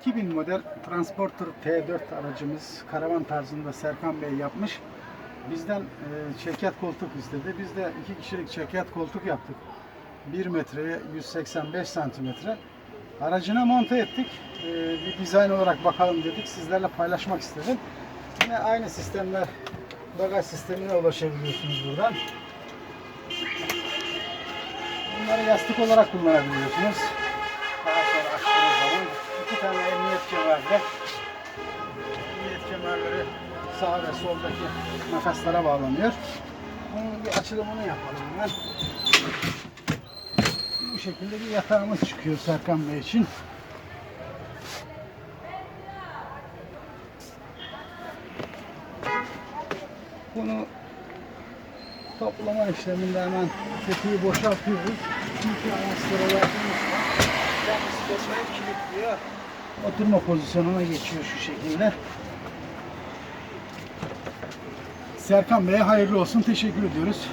2000 model Transporter T4 aracımız karavan tarzında Serkan Bey yapmış. Bizden e, çekyat koltuk istedi. Biz de iki kişilik çekyat koltuk yaptık. 1 metreye 185 santimetre. Aracına monte ettik. E, bir dizayn olarak bakalım dedik. Sizlerle paylaşmak istedim. Yine aynı sistemler bagaj sistemine ulaşabiliyorsunuz buradan. Bunları yastık olarak kullanabiliyorsunuz. Kemeri emniyet kemerleri sağ ve soldaki makaslara bağlanıyor. Bunun bir açılımını yapalım hemen. Bu şekilde bir yatağımız çıkıyor Serkan Bey için. Bunu toplama işleminde hemen tetiği boşaltıyoruz. Çünkü anahtarı verdiğimizde kendisi boşayıp kilitliyor. Oturma pozisyonuna geçiyor şu şekilde. Serkan Bey'e hayırlı olsun. Teşekkür ediyoruz.